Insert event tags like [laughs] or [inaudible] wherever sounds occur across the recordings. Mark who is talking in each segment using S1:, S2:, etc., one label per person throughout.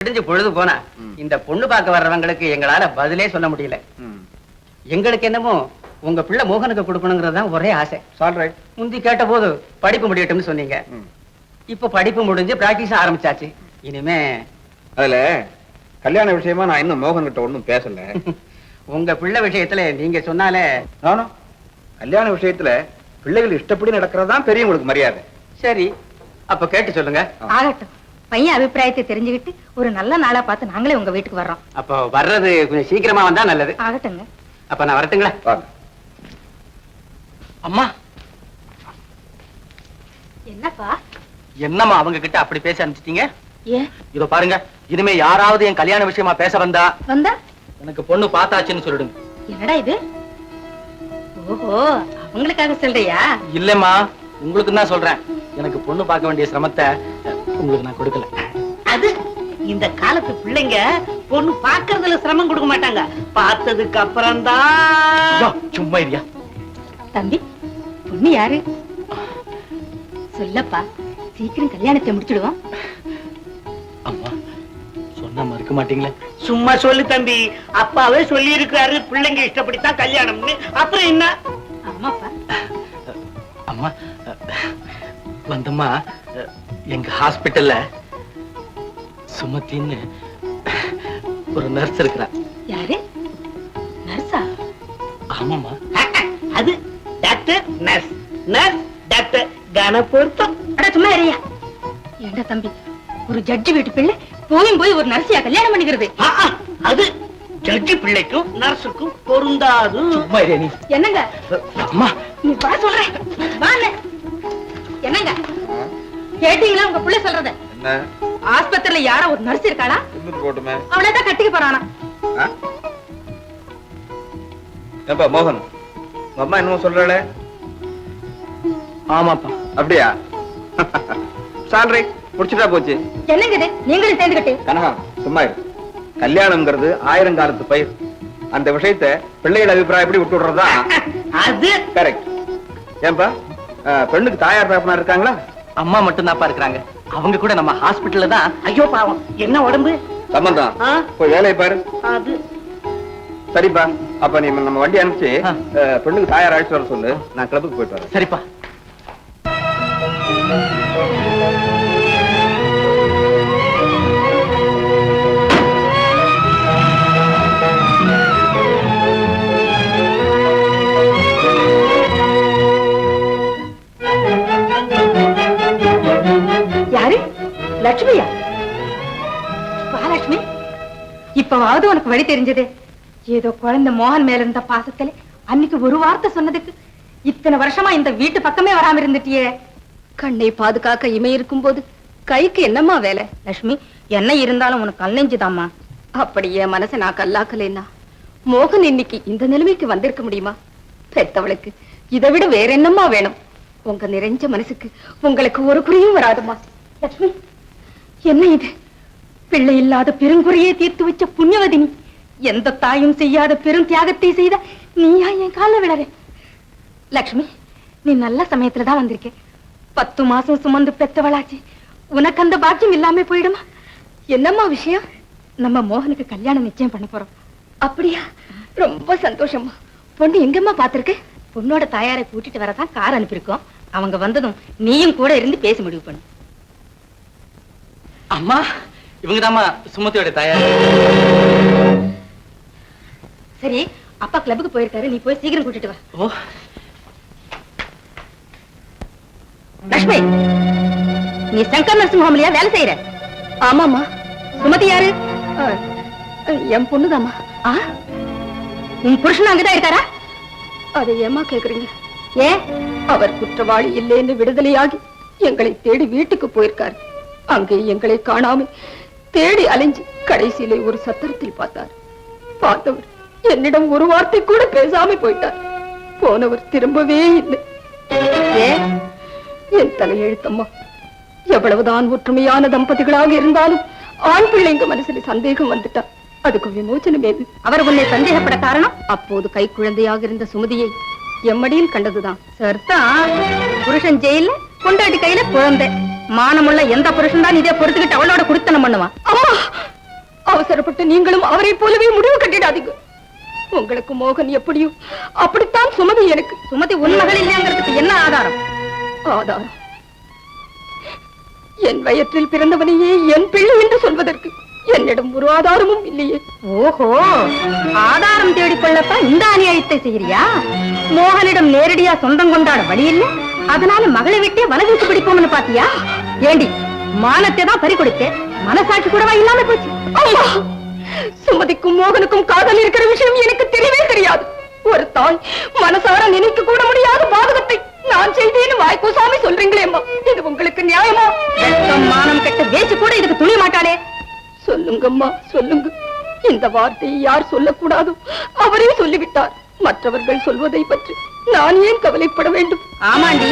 S1: விடிஞ்சு பொழுது போனா. இந்த பொண்ணு பார்க்க வர்றவங்களுக்கு எங்களால பதிலே சொல்ல முடியல.
S2: ம்.
S1: எங்களுக்கு என்னமோ உங்க பிள்ளை மோகனுக்கு கொடுக்கணுங்கிறது தான் ஒரே ஆசை.
S2: சால் ரைட்
S1: முந்தி கேட்ட போது படிப்பு முடியட்டும்னு சொன்னீங்க. இப்ப படிப்பு முடிஞ்சு பிராக்டிஸ் ஆரம்பிச்சாச்சு. இனிமே
S2: அதுல கல்யாண விஷயமா நான் இன்னும் மோகன் கிட்ட ஒண்ணும் பேசல. [laughs]
S1: உங்க பிள்ளை விஷயத்துல நீங்க சொன்னாலே
S2: நானும் கல்யாண விஷயத்துல பிள்ளைகள் இஷ்டப்படி நடக்கிறதா பெரியவங்களுக்கு மரியாதை.
S1: சரி. அப்ப கேட்டு சொல்லுங்க.
S3: ஆகட்டும். பையன் அபிப்பிராயத்தை தெரிஞ்சுக்கிட்டு ஒரு நல்ல நாளா பார்த்து நாங்களே உங்க வீட்டுக்கு வர்றோம்.
S1: அப்போ வர்றது கொஞ்சம் சீக்கிரமா வந்தா நல்லது.
S3: ஆகட்டுங்க.
S1: அப்ப நான் வரட்டுங்களா?
S2: வாங்க.
S1: அம்மா.
S3: என்னப்பா?
S1: என்னம்மா அவங்க கிட்ட அப்படி பேச அனுப்பிச்சிட்டீங்க
S3: ஏன்
S1: இதோ பாருங்க இனிமே யாராவது என் கல்யாண விஷயமா பேச வந்தா
S3: வந்தா?
S1: எனக்கு பொண்ணு பார்த்தாச்சுன்னு சொல்லிடுங்க.
S3: என்னடா இது? ஓஹோ அவங்களுக்காக சொல்றியா?
S1: இல்லம்மா உங்களுக்கு தான் சொல்றேன். எனக்கு பொண்ணு பார்க்க வேண்டிய சிரமத்தை உங்களுக்கு நான் கொடுக்கல.
S4: அது இந்த காலத்து பிள்ளைங்க பொண்ணு பாக்குறதுல சிரமம் கொடுக்க மாட்டாங்க. பார்த்ததுக்கு அப்புறம் தான்
S1: சும்மா இருயா
S3: தம்பி பொண்ணு யாரு? சொல்லப்பா சீக்கிரம் கல்யாணத்தை முடிச்சிடுவோம்.
S1: அம்மா சொன்னா மறுக்க மாட்டீங்களே.
S4: சும்மா சொல்லு தம்பி அப்பாவே சொல்லி இருக்கிறாரு பிள்ளைங்க இஷ்டப்படித்தான் கல்யாணம்னு. அப்புறம் என்ன?
S3: ஆமாப்பா.
S1: அம்மா வந்தம்மா எங்க ஹாஸ்பிட்டல்ல சுமத்தின்னு ஒரு நர்ஸ் இருக்கிறா
S3: யாரு? நர்ஸா
S1: ஆமாம்மா.
S4: அது டாக்டர் நர்ஸ் நர்ஸ் டாக்டர் கன பொருத்தம்.
S3: அட சும்மா இறையா ஏண்டா தம்பி ஒரு ஜட்ஜி வீட்டு பிள்ளை போயும் போய் ஒரு நர்ஸியா கல்யாணம் பண்ணிக்கிறது?
S4: அது ஜட்ஜி பிள்ளைக்கும் நர்ஸுக்கும் பொருந்தாது.
S3: என்னங்க?
S1: அம்மா.
S3: நீ வா சொல்றேன். வா அண்ணே. என்னங்க? கேட்டீங்களா? உங்க புள்ள சொல்றத?
S2: என்ன?
S3: ஆஸ்பத்திரியில யாரோ ஒரு நர்ஸ் இருக்காளா?
S2: போட்டுமே?
S3: அவளை தான் கட்டிக்க போறானா?
S2: ஏப்பா மோகன் உங்க அம்மா என்னமோ சொல்றாளே?
S1: ஆமாப்பா.
S2: அப்படியா? சால் ரைட் முடிச்சுட்டா போச்சு.
S3: என்னங்க இது? நீங்களும் சேர்ந்துக்கிட்டு?
S2: கனகா சும்மா இரு. கல்யாணம்ங்கிறது ஆயிரங்காலத்து பயிர். அந்த விஷயத்த பிள்ளைகள் அபிப்பிராயம் எப்படி விட்டு விடுறதா
S4: அது
S2: கரெக்ட் ஏன்பா பெண்ணுக்கு தாயார் தகப்பனா இருக்காங்களா?
S1: அம்மா மட்டும் தான்ப்பா இருக்கிறாங்க. அவங்க கூட நம்ம ஹாஸ்பிட்டல்ல தான்
S4: ஐயோ பாவம் என்ன உடம்பு?
S2: சம்பந்தம்? போய் வேலையை பாரு.
S4: அது.
S2: சரிப்பா அப்ப நீ நம்ம வண்டி அனுப்பிச்சு பெண்ணுக்கு தாயார் அழைச்சிட்டு வர சொல்லு. நான் கிளப்புக்கு போயிட்டு வரேன்.
S1: சரிப்பா.
S3: லட்சுமியா? வா லட்சுமி இப்பவாவது உனக்கு வழி தெரிஞ்சது. ஏதோ குழந்தை மோகன் மேல இருந்த பாசத்துல அன்னைக்கு ஒரு வார்த்தை சொன்னதுக்கு இத்தனை வருஷமா இந்த வீட்டு பக்கமே வராம இருந்துட்டியே. கண்ணை பாதுகாக்க இமை இருக்கும்போது கைக்கு என்னம்மா வேலை? லட்சுமி என்ன இருந்தாலும் உனக்கு கல்லெஞ்சுதாம்மா அப்படி என் மனசை நான் கல்லாக்கலைன்னா மோகன் இன்னைக்கு இந்த நிலைமைக்கு வந்திருக்க முடியுமா? பெத்தவளுக்கு இதை விட வேற என்னம்மா வேணும்? உங்க நிறைஞ்ச மனசுக்கு உங்களுக்கு ஒரு குறையும் வராதுமா லட்சுமி என்ன இது? பிள்ளை இல்லாத பெருங்குறையே தீர்த்து வச்ச புண்ணியவதினி. எந்த தாயும் செய்யாத பெரும் தியாகத்தை செய்த நீயா என் கால விழற லக்ஷ்மி நீ நல்ல சமயத்துல தான் வந்திருக்க. பத்து மாசம் சுமந்து பெத்தவளாச்சு. உனக்கு அந்த பாக்கியம் இல்லாம போயிடுமா? என்னம்மா விஷயம்? நம்ம மோகனுக்கு கல்யாணம் நிச்சயம் பண்ண போறோம். அப்படியா? ரொம்ப சந்தோஷமா பொண்ணு எங்கம்மா பாத்திருக்கு பொண்ணோட தாயாரை கூட்டிட்டு வரதான் கார் அனுப்பியிருக்கோம். அவங்க வந்ததும் நீயும் கூட இருந்து பேசி முடிவு பண்ணு.
S1: அம்மா இவங்க சுமதியோட தாயார்.
S3: சரி அப்பா கிளப்புக்கு போயிருக்காரு நீ போய் சீக்கிரம் கூட்டிட்டு வா.
S1: ஓ.
S3: லட்சுமி நீ சங்கர் நர்சிங் ஹோம்லயா வேலை செய்யற ஆமாமா சுமதி யாரு? என் பொண்ணுதாம்மா. ஆ? உன் புருஷன் அங்கதான் இருக்காரா? அதை ஏமா கேக்குறீங்க? ஏன்? அவர் குற்றவாளி இல்லைன்னு விடுதலையாகி எங்களை தேடி வீட்டுக்கு போயிருக்கார். அங்கே எங்களை காணாம தேடி அலைஞ்சு கடைசியிலே ஒரு சத்திரத்தில் பார்த்தார். பார்த்தவர் என்னிடம் ஒரு வார்த்தை கூட பேசாம போயிட்டார். போனவர் திரும்பவே இல்லை. என் தலையெழுத்தம்மா. எவ்வளவுதான் ஒற்றுமையான தம்பதிகளாக இருந்தாலும் ஆண் பிள்ளைங்க மனசுல சந்தேகம் வந்துட்டா அதுக்கு விமோச்சனம் ஏது? அவர் உன்னை சந்தேகப்பட காரணம்? அப்போது கை குழந்தையாக இருந்த சுமதியை எம்மடியில் கண்டதுதான். சர்தான் புருஷன் ஜெயில கொண்டாடி கையில குழந்தை. மானமுள்ள எந்த புருஷன் தான் இதே பொறுத்துக்கிட்டு அவளோட குடித்தனம் பண்ணுவான்
S5: அம்மா அவசரப்பட்டு நீங்களும் அவரை போலவே முடிவு கட்டிடாதீங்க. உங்களுக்கு மோகன் எப்படியோ அப்படித்தான் சுமதி எனக்கு.
S3: சுமதி உன் மகள் இல்லைங்கிறதுக்கு என்ன ஆதாரம்?
S5: ஆதாரம். என் வயற்றில் பிறந்தவனையே என் பிள்ளை என்று சொல்வதற்கு என்னிடம் ஒரு ஆதாரமும் இல்லையே.
S3: ஓஹோ ஆதாரம் தேடிக்கொள்ளத்தான் இந்த அநியாயத்தை செய்யறியா மோகனிடம் நேரடியா சொந்தம் கொண்டாட வழி இல்ல. அதனால மகளை விட்டே வலதுக்கு பிடிப்போம்னு பாத்தியா ஏண்டி மானத்தை தான் பறி கொடுத்தேன் மனசாட்சி கூடவா இல்லாம போச்சு?
S5: அம்மா சுமதிக்கும் மோகனுக்கும் காதல் இருக்கிற விஷயம் எனக்கு தெரியவே தெரியாது. ஒரு தாய் மனசார நினைக்க கூட முடியாத பாதகத்தை நான் செய்தேன்னு வாய்க்கூசாமி சொல்றீங்களேம்மா இது உங்களுக்கு நியாயமா?
S3: மானம் கெட்ட வேச்சு கூட இதுக்கு துணிய மாட்டானே
S5: சொல்லுங்கம்மா சொல்லுங்க. இந்த வார்த்தையை யார் சொல்லக்கூடாதோ அவரே சொல்லிவிட்டார். மற்றவர்கள் சொல்வதை பற்றி நான் ஏன் கவலைப்பட வேண்டும்?
S3: ஆமாண்டி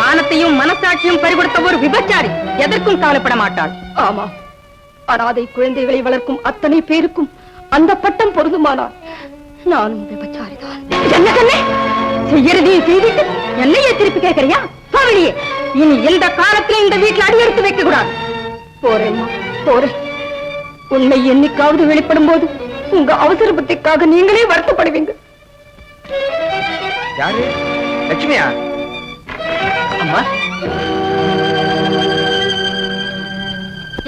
S3: மானத்தையும் மனசாட்சியும் பறிகொடுத்த ஒரு விபச்சாரி எதற்கும் கவலைப்பட மாட்டாள்.
S5: ஆமா. அனாதை குழந்தைகளை வளர்க்கும் அத்தனை பேருக்கும் அந்த பட்டம் பொருந்துமானால் நானும் விபச்சாரிதான்.
S3: என்ன கண்ணே? செய்யறதையும் செய்துட்டு என்னையே திருப்பி கேட்கறியா? போவழியே இனி எந்த காலத்துல இந்த வீட்டுல அடி எடுத்து வைக்க கூடாது
S5: போறேம்மா போறேன். உண்மை என்னைக்காவது வெளிப்படும் போது உங்க அவசர புத்திக்காக நீங்களே வருத்தப்படுவீங்க.
S2: யாரு? லட்சுமியா?
S1: அம்மா.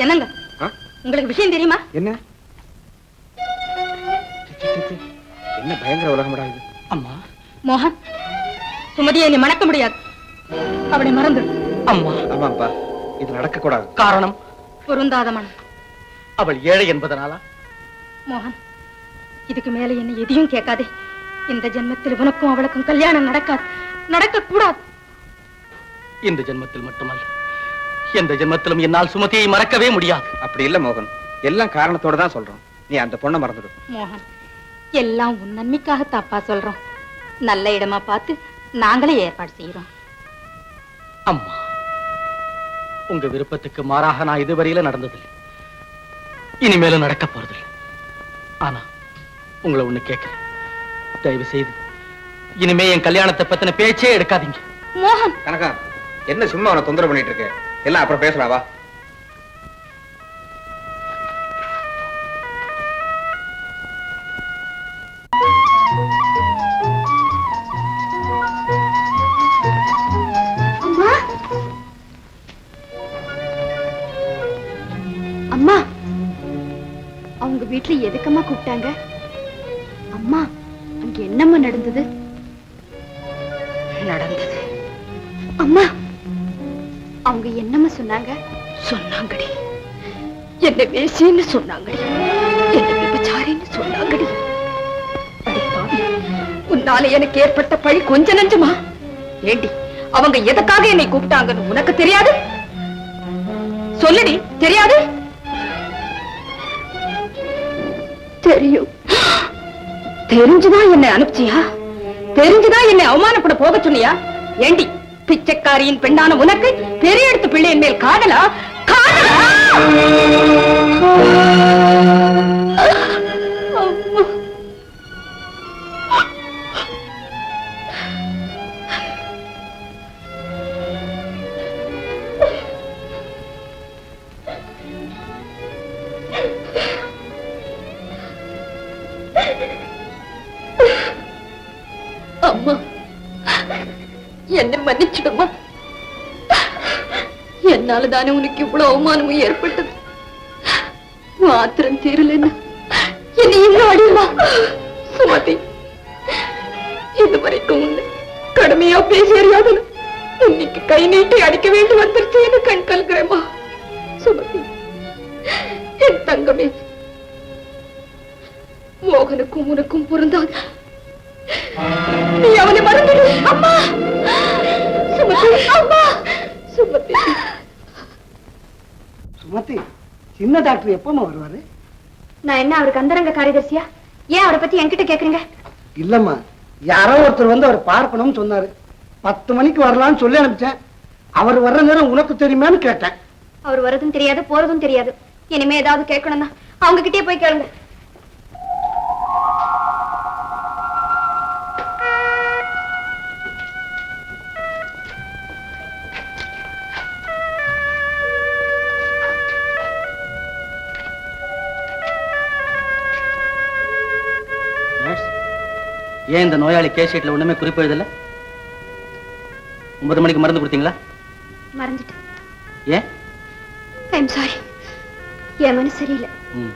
S3: என்னங்க? உங்களுக்கு விஷயம் தெரியுமா?
S2: என்ன. என்ன பயங்கர உலகம்டா இது?
S1: அம்மா.
S3: மோகன் சுமதியை நீ மணக்க முடியாது. அவளை மறந்துடு
S1: அம்மா.
S2: ஆமாப்பா. இது நடக்க கூடாது
S1: காரணம்?
S3: பொருந்தாத மனம்.
S1: அவள் ஏழை என்பதனாலா?
S3: மோகன் இதுக்கு மேல என்ன எதையும் கேட்காதே. இந்த ஜென்மத்தில் உனக்கும் அவளுக்கும் கல்யாணம் நடக்காது. நடக்க கூடாது
S1: இந்த ஜென்மத்தில் மட்டுமல்ல எந்த ஜென்மத்திலும் என்னால் சுமதியை மறக்கவே முடியாது.
S2: அப்படி இல்ல மோகன். எல்லாம் காரணத்தோட தான் சொல்றோம். நீ அந்த பொண்ணை மறந்துடு.
S3: மோகன் எல்லாம் உன் நன்மைக்காக தப்பா சொல்றோம். நல்ல இடமா பார்த்து நாங்களே ஏற்பாடு செய்யறோம்
S1: அம்மா உங்க விருப்பத்துக்கு மாறாக நான் இதுவரையில நடந்ததில்லை. இனிமேலும் நடக்க போறதில்லை. ஆனா உங்களை ஒண்ணு கேட்கிறேன். தயவு செய்து இனிமே என் கல்யாணத்தை பத்தின பேச்சே எடுக்காதீங்க.
S3: மோகன்.
S2: கனகா என்ன சும்மா அவனை தொந்தரவு பண்ணிட்டு இருக்க? எல்லாம் அப்புறம் பேசலாம் வா
S5: சொன்னாங்க என்ன விபச்சாரின்னு சொன்னாங்கடி. உன்னால எனக்கு ஏற்பட்ட பழி கொஞ்ச நஞ்சமா? ஏண்டி அவங்க எதுக்காக என்னை கூப்பிட்டாங்கன்னு உனக்கு தெரியாது? சொல்லுடி தெரியாது? தெரியும். தெரிஞ்சுதான் என்னை அனுப்பிச்சியா? தெரிஞ்சுதான் என்னை அவமானப்பட போக சொன்னியா? ஏண்டி பிச்சைக்காரியின் பெண்ணான உனக்கு பெரிய எடுத்து பிள்ளையின் மேல் காதலா? காதலா? அம்மா என்னை மன்னிச்சிடுமா? என்னால தானே உனக்கு இவ்வளவு அவமானமும் ஏற்பட்டது? உன் ஆத்திரம் தீரலன்னா என்னை இன்னும் அடிமா சுமதி இதுவரைக்கும் உன்னை கடுமையா பேசி அறியாதன இன்னைக்கு கை நீட்டி அடிக்க வேண்டி வந்துருச்சேன்னு கண் கல்கிறேமா சுமதி என் தங்கமே மோகனுக்கும் உனக்கும் பொருந்தாது நீ அவனை மறந்துடு. அம்மா! சுமதி அம்மா! சுமதி.
S6: சுமதி சின்ன டாக்டர் எப்பமா வருவாரு.
S5: நான் என்ன அவருக்கு அந்தரங்க காரியதர்சியா? ஏன் அவரை பத்தி என்கிட்ட கேக்குறீங்க?
S6: இல்லம்மா யாரோ ஒருத்தர் வந்து அவர் பார்க்கணும்னு சொன்னாரு. பத்து மணிக்கு வரலாம்னு சொல்லி அனுப்பிச்சேன். அவர் வர்ற நேரம் உனக்கு தெரியுமான்னு கேட்டேன்.
S5: அவர் வரதும் தெரியாது போறதும் தெரியாது. இனிமே ஏதாவது கேட்கணும்னா அவங்க கிட்டே போய் கேளுங்க.
S1: ஏன் இந்த நோயாளி கேஸ் ஷீட்ல ஒண்ணுமே குறிப்பு எழுதல ஒன்பது மணிக்கு மருந்து கொடுத்தீங்களா?
S7: மறந்துட்டேன்.
S1: ஏன்?
S7: ஐம் சாரி என் மனசு சரியில்லை.
S1: ம்.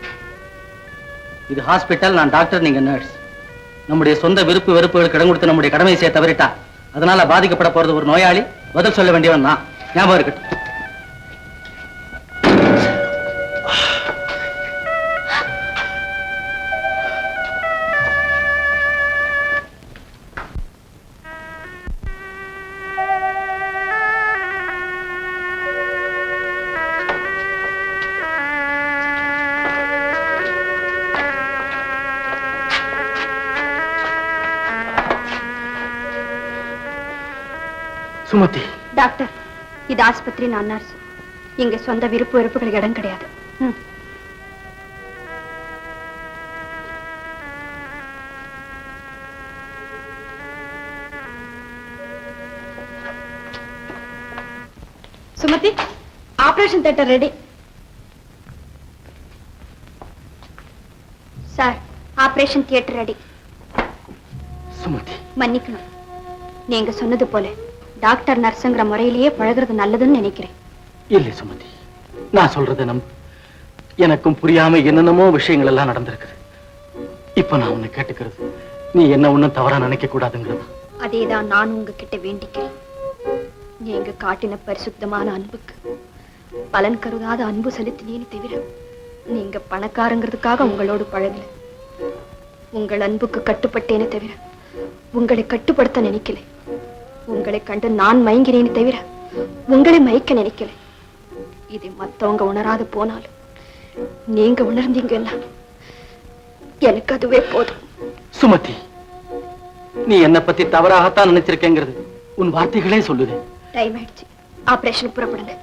S1: இது ஹாஸ்பிட்டல் நான் டாக்டர் நீங்க நர்ஸ் நம்முடைய சொந்த விருப்பு வெறுப்புகளுக்கு இடம் கொடுத்து நம்முடைய கடமையை செய்ய தவறிட்டா அதனால பாதிக்கப்பட போறது ஒரு நோயாளி. பதில் சொல்ல வேண்டியவன் நான். ஞாபகம் இருக்கட்டும்.
S7: இது ஆஸ்பத்திரி நான் நர்ஸ் இங்க சொந்த விருப்பு வெறுப்புகளுக்கு இடம் கிடையாது. Sumathi operation theatre ready sir operation theatre ready
S1: Sumathi.
S7: மன்னிக்கணும். நீங்க சொன்னது போல. டாக்டர் நர்ஸுங்கிற முறையிலேயே பழகுறது நல்லதுன்னு நினைக்கிறேன்.
S1: இல்லை சுமதி நான் சொல்றதை நம் எனக்கும் புரியாம என்னென்னமோ விஷயங்கள் எல்லாம் நடந்திருக்குது. இப்ப நான் உன்னை கேட்டுக்கிறது நீ என்ன ஒண்ணும் தவறா நினைக்க கூடாதுங்கிறது.
S7: அதேதான் நான் உங்ககிட்ட வேண்டிக்கிறேன். நீங்க காட்டின பரிசுத்தமான அன்புக்கு பலன் கருதாத அன்பு செலுத்தினேன்னு தவிர நீங்க பணக்காரங்கிறதுக்காக உங்களோடு பழகல. உங்கள் அன்புக்கு கட்டுப்பட்டேனே தவிர உங்களை கட்டுப்படுத்த நினைக்கல. உங்களை கண்டு நான் மயங்கினேனே தவிர உங்களை மயக்க நினைக்கல. இது மத்தவங்க உணராது போனாலும் நீங்க உணர்ந்தீங்கன்னா எனக்கு அதுவே போதும்.
S1: சுமதி நீ என்ன பத்தி தவறாகத்தான் நினைச்சிருக்கேங்கிறது உன் வார்த்தைகளே சொல்லுது.
S7: டைம் ஆயிடுச்சு. ஆபரேஷன் புறப்படுங்க.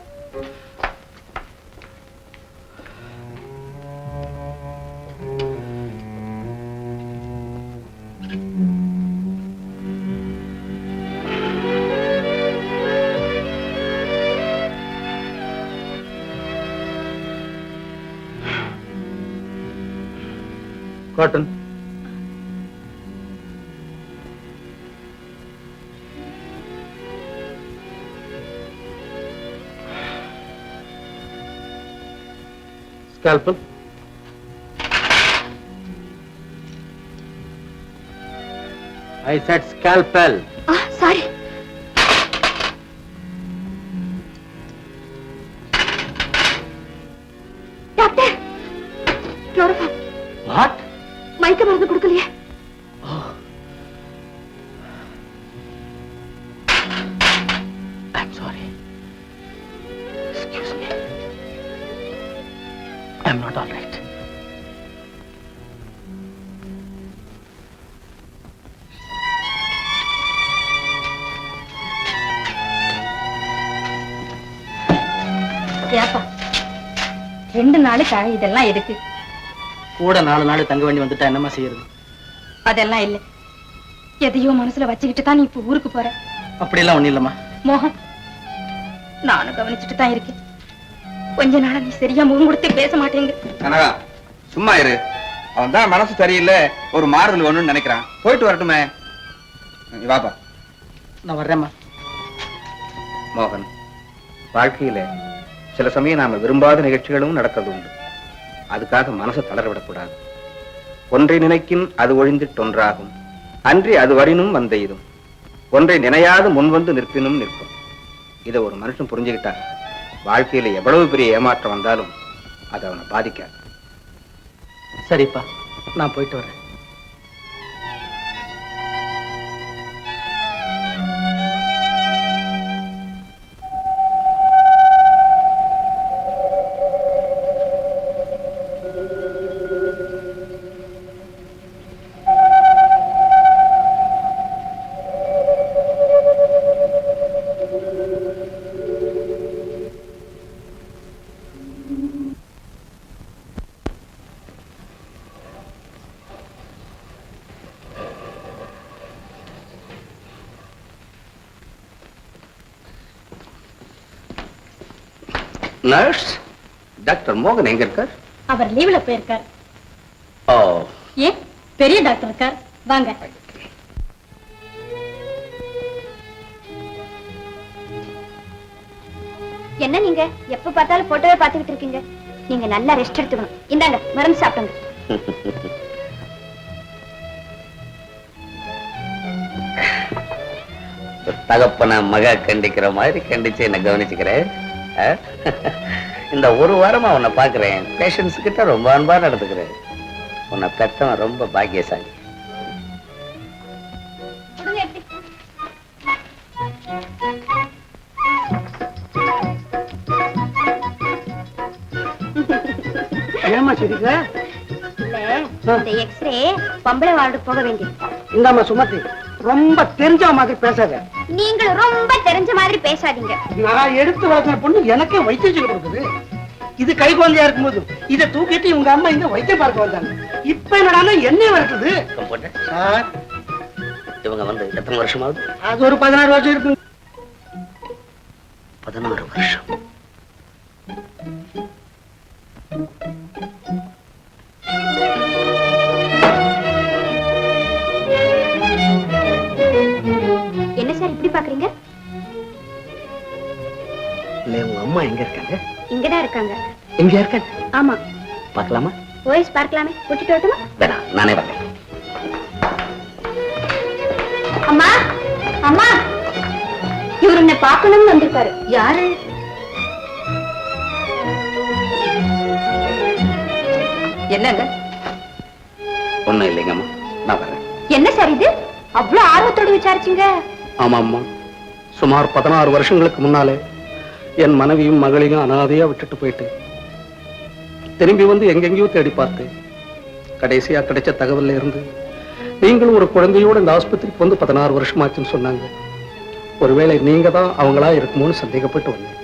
S1: Cotton scalpel I said scalpel. Ah sorry I'm not all right.
S3: ஏப்பா ரெண்டு நாளுக்கு இதெல்லாம் எதுக்கு?
S1: கூட நாலு நாள் தங்க வேண்டி வந்துட்டா என்னமா செய்யறது?
S3: அதெல்லாம் இல்ல. எதையோ மனசுல வச்சுக்கிட்டு தான் நீ இப்ப ஊருக்கு போற.
S1: அப்படியெல்லாம் ஒண்ணும் இல்லம்மா.
S3: மோகன் நானும் கவனிச்சுட்டு தான் இருக்கேன். கொஞ்ச நாளா நீ சரியா முகம் கொடுத்து பேச மாட்டேங்க
S2: கனகா சும்மா இரு. அவன் தான் மனசு சரியில்லை ஒரு மாறுதல் வேணும்னு நினைக்கிறான். போயிட்டு வரட்டுமே. வாப்பா.
S1: நான் வர்றேம்மா.
S2: மோகன் வாழ்க்கையில சில சமயம் நாம விரும்பாத நிகழ்ச்சிகளும் நடக்கிறது உண்டு. அதுக்காக மனசை தளர விடக்கூடாது ஒன்றை நினைக்கின் அது ஒழிந்திட்டொன்றாகும் அன்றி அது வரினும் வந்த இதும் ஒன்றை நினையாது முன்வந்து நிற்பினும் நிற்கும். இதை ஒரு மனுஷன் புரிஞ்சுக்கிட்டா வாழ்க்கையில எவ்வளவு பெரிய ஏமாற்றம் வந்தாலும் அது அவனை பாதிக்காது.
S1: சரிப்பா நான் போயிட்டு வரேன்.
S2: நர்ஸ் டாக்டர் மோகன் எங்க இருக்கார்?
S3: அவர் லீவ்ல போயிருக்கார்.
S2: ஓ.
S3: ஏ பெரிய டாக்டர் இருக்கார். வாங்க.
S7: என்ன நீங்க? எப்ப பார்த்தாலும் போட்டோவே பாத்துக்கிட்டு இருக்கீங்க. நீங்க நல்லா ரெஸ்ட் எடுத்துக்கணும். இந்தாங்க மருந்து சாப்பிடுங்க.
S2: தகப்பன மக கண்டிக்கிற மாதிரி கண்டிச்சு என்ன கவனிச்சுக்கிறேன். இந்த ஒரு வாரமா உன்னை பாக்குறேன் பேஷண்ட்ஸ் கிட்ட ரொம்ப அன்பா நடந்துக்கிறேன். உன்னை பெத்தவன் ரொம்ப பாக்கியசாலி.
S6: ஏமா சிரிக்க
S7: இல்ல இந்த எக்ஸ்ரே பொம்பளை வார்டுக்கு போக வேண்டியது.
S6: இந்தாம்மா சுமதி ரொம்ப தெரிஞ்ச மாதிரி பேசாத.
S7: நீங்களும் ரொம்ப தெரிஞ்ச மாதிரி பேசாதீங்க.
S6: நான் எடுத்து வளர்க்கிற பொண்ணு எனக்கே வைத்தியம் சொல்லி கொடுக்குது. இது கை குழந்தையா இருக்கும்போது இதை தூக்கிட்டு இவங்க அம்மா இங்க வைத்தியம் பார்க்க வந்தாங்க. இப்ப என்னடான்னா என்னைய வளர்க்குது
S2: கம்பவுண்டர்,
S6: சார்.
S2: இவங்க வந்து எத்தனை வருஷமாவது?
S6: அது ஒரு பதினாறு வருஷம் இருக்கு.
S2: பதினாறு வருஷம். இல்ல உங்க அம்மா எங்க இருக்காங்க?
S7: இங்கதான் இருக்காங்க.
S2: எங்க இருக்காங்க.
S7: ஆமா.
S2: பார்க்கலாமா?
S7: ஓஎஸ் பார்க்கலாமே. கூட்டிட்டு வரட்டுமா?
S2: வேணாம் நானே வரேன்.
S7: அம்மா அம்மா. இவர் உன்னை பார்க்கணும்னு வந்திருக்காரு. யாரு?
S5: என்னங்க?
S2: ஒண்ணும் இல்லைங்கம்மா. நான் வரேன்.
S7: என்ன சார் இது? அவ்வளவு ஆர்வத்தோட விசாரிச்சீங்க?
S8: ஆமாம்மா. சுமார் பதினாறு வருஷங்களுக்கு முன்னாலே என் மனைவியும் மகளையும் அனாதையா விட்டுட்டு போயிட்டேன் திரும்பி வந்து எங்கெங்கேயோ தேடி பார்த்தேன் கடைசியா கிடைச்ச தகவல்ல இருந்து நீங்களும் ஒரு குழந்தையோட இந்த ஆஸ்பத்திரிக்கு வந்து பதினாறு வருஷமாச்சுன்னு சொன்னாங்க. ஒருவேளை நீங்க தான் அவங்களா இருக்குமோன்னு சந்தேகப்பட்டு வந்தேன்.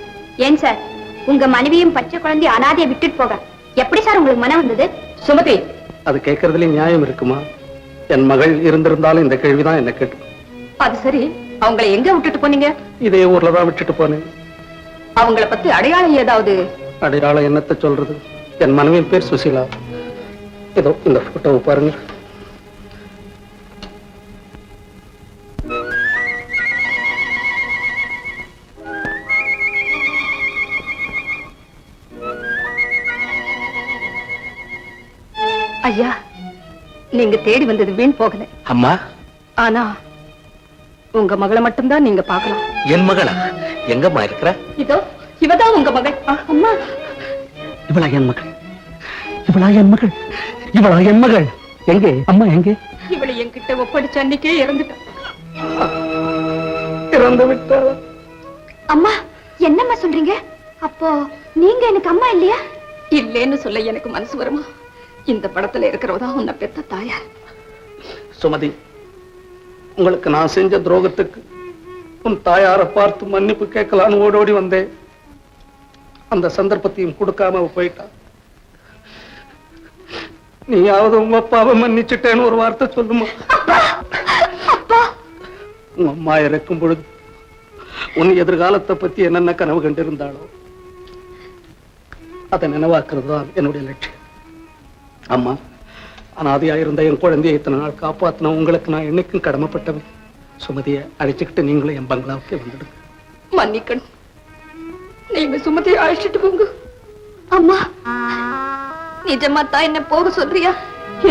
S7: ஏன் சார்? உங்க மனைவியும் பச்சை குழந்தைய அனாதைய விட்டுட்டு போக. எப்படி சார் உங்களுக்கு மனம் வந்தது?
S5: சுமதி!
S8: அது கேட்கறதுல நியாயம் இருக்குமா? என் மகள் இருந்திருந்தாலும் இந்த கேள்விதான் என்ன கேட்டு.
S5: அது சரி. அவங்கள எங்க விட்டுட்டு போனீங்க?
S8: இதே ஊர்ல தான் விட்டுட்டு போனேன்.
S5: அவங்கள பத்தி அடையாளம் ஏதாவது?
S8: அடையாளம் என்னத்த சொல்றது? என் மனைவியின் பேர் சுசீலா. இதோ இந்த போட்டோவை பாருங்க.
S5: ஐயா நீங்க தேடி வந்தது வீண் போகல.
S2: அம்மா?
S5: ஆனா உங்க மகளை மட்டும்தான் நீங்க பார்க்கலாம்.
S2: என் மகளா? எங்கம்மா இருக்கிற?
S5: இதோ இவதான் உங்க மகள் அம்மா.
S8: இவளா என் மகள். இவளா என் மகள். இவளா என் மகள். எங்கே? அம்மா எங்கே?
S5: இவளை என்கிட்ட ஒப்படைச்ச அன்னைக்கே இறந்துட்டான்
S8: இறந்து விட்டாள்
S7: அம்மா என்னம்மா சொல்றீங்க? அப்போ நீங்க எனக்கு அம்மா இல்லையா?
S5: இல்லேன்னு சொல்ல எனக்கு மனசு வருமா? இந்த படத்துல இருக்கிறவதான் உன்னை பெத்த தாயார்.
S8: சுமதி உங்களுக்கு நான் செஞ்ச துரோகத்துக்கு உன் தாயாரை பார்த்து மன்னிப்பு கேட்கலான்னு ஓடோடி வந்தேன். அந்த சந்தர்ப்பத்தையும் கொடுக்காம போயிட்டா. நீயாவது உங்க அப்பாவை மன்னிச்சுட்டேன்னு ஒரு வார்த்தை சொல்லுமா? உங்க அம்மா இறக்கும் பொழுது உன் எதிர்காலத்தை பத்தி என்னென்ன கனவு கண்டிருந்தாளோ அதை நினைவாக்குறது தான் என்னுடைய லட்சியம். அம்மா அனாதையா இருந்த என் குழந்தையை இத்தனை நாள் காப்பாத்தின உங்களுக்கு நான் என்னைக்கும் கடமைப்பட்டவன். சுமதியை அழைச்சுக்கிட்டு நீங்களும் என் பங்களாவுக்கு வந்துடுங்க.
S5: மன்னிக்கணும். நீங்க சுமதியை அழைச்சிட்டு போங்க.
S7: அம்மா
S5: நிஜமா தான் என்ன போக சொல்றியா?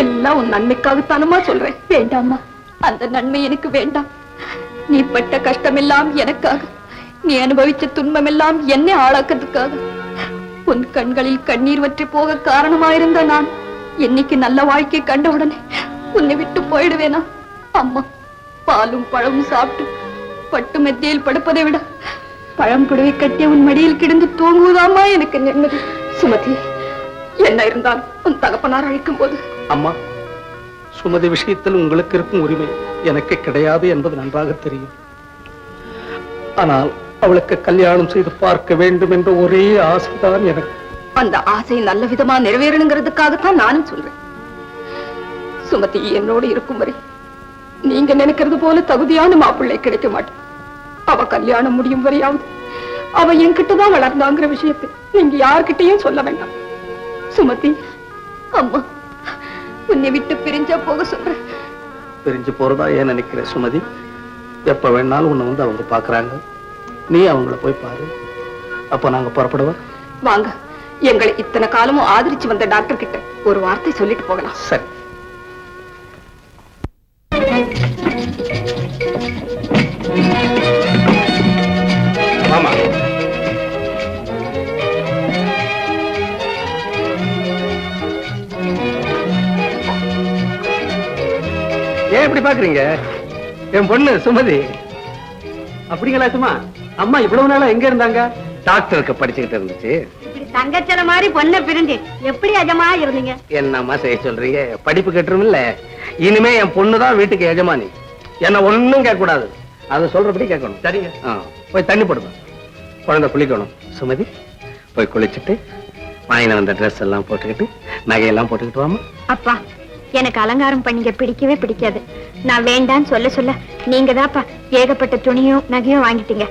S5: எல்லாம் உன் நன்மைக்காகத்தானமா சொல்றேன். வேண்டாமா அந்த நன்மை எனக்கு வேண்டாம். நீ பட்ட கஷ்டமெல்லாம் எனக்காக நீ அனுபவிச்ச துன்பமெல்லாம் என்னை ஆளாக்குறதுக்காக. உன் கண்களில் கண்ணீர் வற்றி போக காரணமாயிருந்த நான் என்னைக்கு நல்ல வாழ்க்கை கண்டவுடனே உன்னை விட்டு போயிடுவேனா? அம்மா பாலும் பழமும் சாப்பிட்டு பட்டு மெத்தையில் படுப்பதை விட பழம் புடவை கட்டிய உன் மடியில் கிடந்து தூங்குவதாமா எனக்கு நிம்மதி. சுமதி என்ன இருந்தாலும் உன் தகப்பனார் அழைக்கும் போது
S8: அம்மா சுமதி விஷயத்தில் உங்களுக்கு இருக்கும் உரிமை எனக்கு கிடையாது என்பது நன்றாக தெரியும். ஆனால் அவளுக்கு கல்யாணம் செய்து பார்க்க வேண்டும் என்ற ஒரே ஆசைதான் எனக்கு.
S5: அந்த ஆசை நல்ல விதமா நிறைவேறணுங்கிறதுக்காகத்தான் நானும் சொல்றேன். சுமதி என்னோடு இருக்கும் வரை நீங்க நினைக்கிறது போல தகுதியான மாப்பிள்ளை கிடைக்க மாட்டேன். அவ கல்யாணம் முடியும் வரையாவது அவ என்கிட்டதான் வளர்ந்தாங்கிற விஷயத்தை நீங்க யார்கிட்டயும் சொல்ல வேண்டாம். சுமதி அம்மா உன்னை விட்டு பிரிஞ்சா போக சொல்றேன்.
S8: பிரிஞ்சு போறதா ஏன் நினைக்கிற சுமதி? எப்ப வேணாலும் உன்னை வந்து அவங்க பாக்குறாங்க நீ அவங்கள போய் பாரு. அப்போ நாங்க புறப்படுவோம்.
S5: வாங்க எங்களை இத்தனை காலமும் ஆதரிச்சு வந்த டாக்டர் கிட்ட ஒரு வார்த்தை சொல்லிட்டு போகலாம்.
S8: சரி. இப்படி பாக்குறீங்க? என் பொண்ணு சுமதி. அப்படிங்களா சும்மா அம்மா இவ்வளவு நாளா எங்க இருந்தாங்க? டாக்டருக்கு படிச்சுக்கிட்டு இருந்துச்சு.
S7: இப்படி தங்கச்சல மாதிரி பொண்ணை பிரிஞ்சு எப்படி அஜமா இருந்தீங்க?
S8: என்னம்மா செய்ய சொல்றீங்க? படிப்பு கட்டுரும் இல்ல. இனிமே என் பொண்ணு தான் வீட்டுக்கு எஜமானி. என்ன ஒண்ணும் கேட்க கூடாது அது சொல்றபடி கேட்கணும். சரிங்க. போய் தண்ணி போடுங்க. குழந்தை குளிக்கணும். சுமதி போய் குளிச்சுட்டு வாங்கின வந்த ட்ரெஸ் எல்லாம் போட்டுக்கிட்டு நகையெல்லாம் போட்டுக்கிட்டு வாமா
S7: அப்பா எனக்கு அலங்காரம் பண்ணிக்க பிடிக்கவே பிடிக்காது. நான் வேண்டான்னு சொல்ல சொல்ல நீங்க தான்ப்பா ஏகப்பட்ட துணியும் நகையும் வாங்கிட்டீங்க.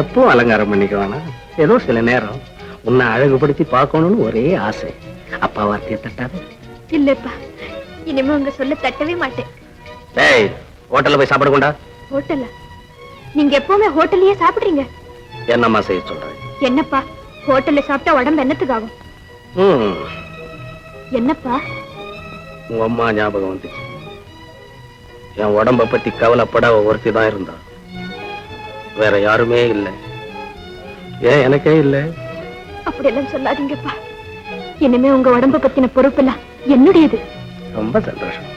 S8: எப்போ அலங்காரம் பண்ணிக்க வேணாம் ஏதோ சில நேரம் உன்னை அழகுபடுத்தி பார்க்கணும்னு ஒரே ஆசை. அப்பா வார்த்தையை தட்டாது.
S7: இல்லப்பா இனிமே உங்க சொல்ல தட்டவே மாட்டேன்.
S8: டேய் ஹோட்டல்ல போய் சாப்பிட கொண்டா?
S7: ஹோட்டல்ல? நீங்க எப்பவுமே ஹோட்டல்லயே சாப்பிடுறீங்க.
S8: என்னம்மா செய்ய சொல்றேன்
S7: என்னப்பா ஹோட்டல்ல சாப்பிட்டா உடம்பு என்னத்துக்கு ஆகும்? என்னப்பா?
S8: உங்க அம்மா ஞாபகம் வந்துச்சு. என் உடம்ப பத்தி கவலைப்பட அவ ஒருத்தி தான் இருந்தா. வேற யாருமே இல்லை. ஏன் எனக்கே இல்லை?
S7: அப்படியெல்லாம் சொல்லாதீங்கப்பா. இனிமே உங்க உடம்ப பத்தின பொறுப்பெல்லாம் என்னுடையது.
S8: ரொம்ப சந்தோஷம்.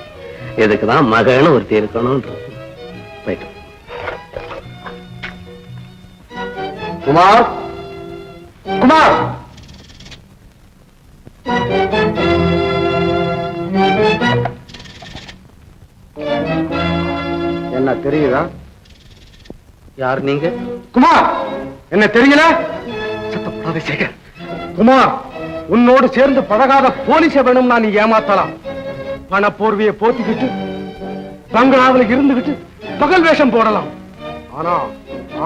S8: இதுக்குதான் மகன்னு ஒருத்தி இருக்கணும்ன்றது போயிட்டு குமார்? குமார்? என்ன தெரியுதா? யார் நீங்க?
S9: குமார்! என்ன தெரியல சத்தப்படாத சேகர். குமார் உன்னோடு சேர்ந்து பழகாத போலீஸ வேணும்னா நீ ஏமாத்தலாம். பண போர்வையை போத்திக்கிட்டு பங்களாவில் இருந்துகிட்டு பகல் வேஷம் போடலாம். ஆனா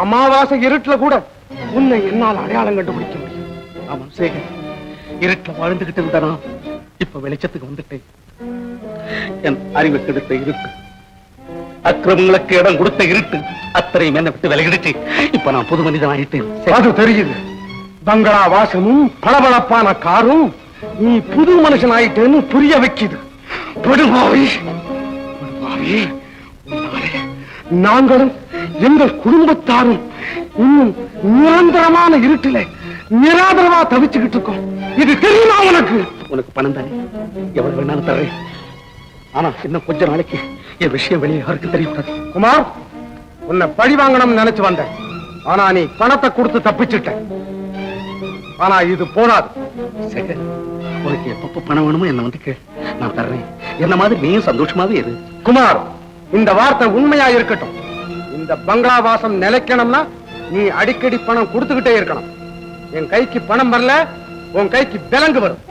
S9: அமாவாசை இருட்டுல கூட உன்னை என்னால் அடையாளம் கண்டுபிடிக்க முடியும்.
S8: ஆமா சேகர். இருட்டுல வாழ்ந்துகிட்டு இருந்தானா இப்ப வெளிச்சத்துக்கு வந்துட்டேன். என் அறிவு கெடுத்த இருட்டு அக்கிரமங்களுக்கு இடம் கொடுத்த இருட்டு. அத்தனையும் என்ன விட்டு விலகிடுச்சு. இப்ப நான் புது மனிதன் ஆயிட்டேன்
S9: அது தெரியுது. பங்களா வாசமும் பளபளப்பான காரும் நீ புது மனுஷன் ஆயிட்டேன்னு புரிய வைக்குது. படுபாவி நாங்களும் எங்கள் குடும்பத்தாரும் இன்னும் நிரந்தரமான இருட்டில நிராதரவா தவிச்சுக்கிட்டு இருக்கோம். இது தெரியுமா உனக்கு?
S8: உனக்கு பணம் தானே? எவ்வளவு வேணாலும் தர்றேன் ஆனா இன்னும் கொஞ்ச நாளைக்கு என் விஷயம் வெளியே யாருக்கும் தெரியக்கூடாது
S9: குமார் உன்னை பழி வாங்கணும்னு நினைச்சு வந்தேன். ஆனா நீ பணத்தை கொடுத்து தப்பிச்சிட்ட ஆனா இது போடாது
S8: சேகர் உனக்கு எப்பப்ப பணம் வேணுமோ என்ன வந்து நான் தர்றேன். என்ன மாதிரி நீயும் சந்தோஷமாவே இரு.
S9: குமார் இந்த வார்த்தை உண்மையா இருக்கட்டும். இந்த பங்களா வாசம் நிலைக்கணும்னா நீ அடிக்கடி பணம் கொடுத்துக்கிட்டே இருக்கணும். என் கைக்கு பணம் வரல உன் கைக்கு விலங்கு வரும்.